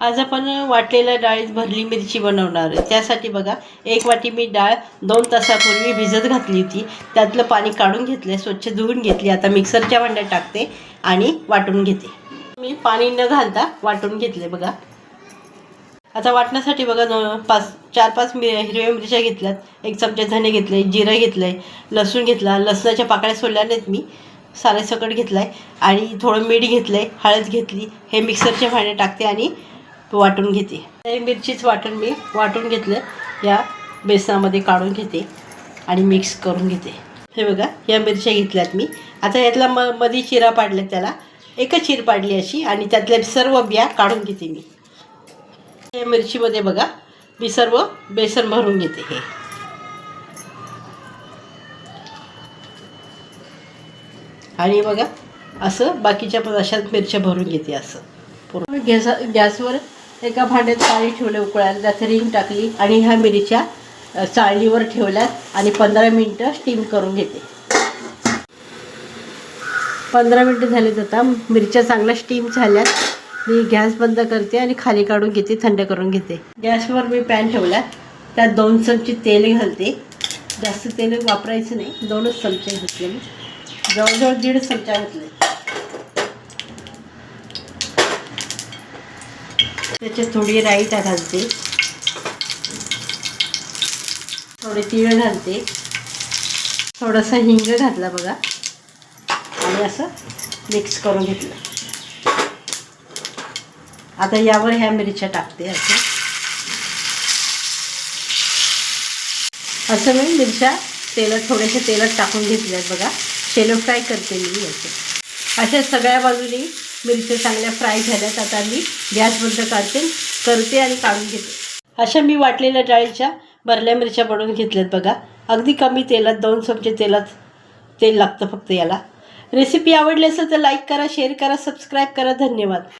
आज आपण वाटलेल्या डाळीत भरली मिरची बनवणार आहे. त्यासाठी बघा एक वाटी मी डाळ दोन तासापूर्वी भिजत घातली होती. त्यातलं पाणी काढून घेतलं स्वच्छ धुवून घेतली. आता मिक्सरच्या भांड्यात टाकते आणि वाटून घेते. मी पाणी न घालता वाटून घेतले बघा. आता वाटण्यासाठी बघा दोन पाच चार पाच मि हिरव्या मिरच्या घेतल्यात. एक चमचा धने घेतले जिरं घेतलं आहे लसूण घेतला लसणाच्या पाकळ्या सोडल्या नाहीत मी. सारे सकट घेतला आहे आणि थोडं मीठ घेतलं आहे हळद घेतली. हे मिक्सरच्या भांड्यात टाकते आणि वाटून घेते. हे मिरचीच वाटण मी वाटून घेतलं. या बेसनामध्ये काढून घेते आणि मिक्स करून घेते. हे बघा या मिरच्या घेतल्यात मी. आता यातला म मधी चिरा पाडल्या त्याला. एकच चीर पाडली अशी आणि त्यातल्या सर्व बिया काढून घेते मी. या मिरचीमध्ये बघा मी सर्व बेसन भरून घेते हे. आणि बघा असं बाकीच्या पण अशाच मिरच्या भरून घेते असं. पूर्ण गॅस गॅसवर एका भांड्यात पाणी ठेवलं उकळायला त्यात रिंग टाकली आणि ह्या मिरच्या चाळणीवर ठेवल्यात आणि पंधरा मिनटं स्टीम करून घेते. पंधरा मिनटं झाले आता. मिरच्या चांगल्या स्टीम झाल्यात. मी गॅस बंद करते आणि खाली काढून घेते थंड करून घेते. गॅसवर मी पॅन ठेवला त्यात दोन चमचे तेल घालते. जास्त तेल वापरायचं नाही. दोनच चमचे घातले मी. जवळजवळ दीड चमचा घातले. त्याच्यात थोडी राई घालते. थोडे तीळ घालते. थोडासा हिंग घातला बघा. आणि असं मिक्स करून घेतलं. आता यावर ह्या मिरच्या टाकते असं. असं मी मिरच्या तेलात थोड्याशा तेलात टाकून घेतल्यात बघा. शेलो फ्राय करते मी याचं. अशा सगळ्या बाजूनी मिरच्या चांगल्या फ्राय झाल्यात आता मी. गॅस बंद काढते करते आणि काढून घेते. अशा मी वाटलेल्या डाळीच्या भरल्या मिरच्या बनवून घेतल्यात बघा. अगदी कमी तेलात दोन चमचे तेलात तेल लागतं फक्त याला. रेसिपी आवडली असेल तर लाईक करा शेअर करा सबस्क्राईब करा. धन्यवाद.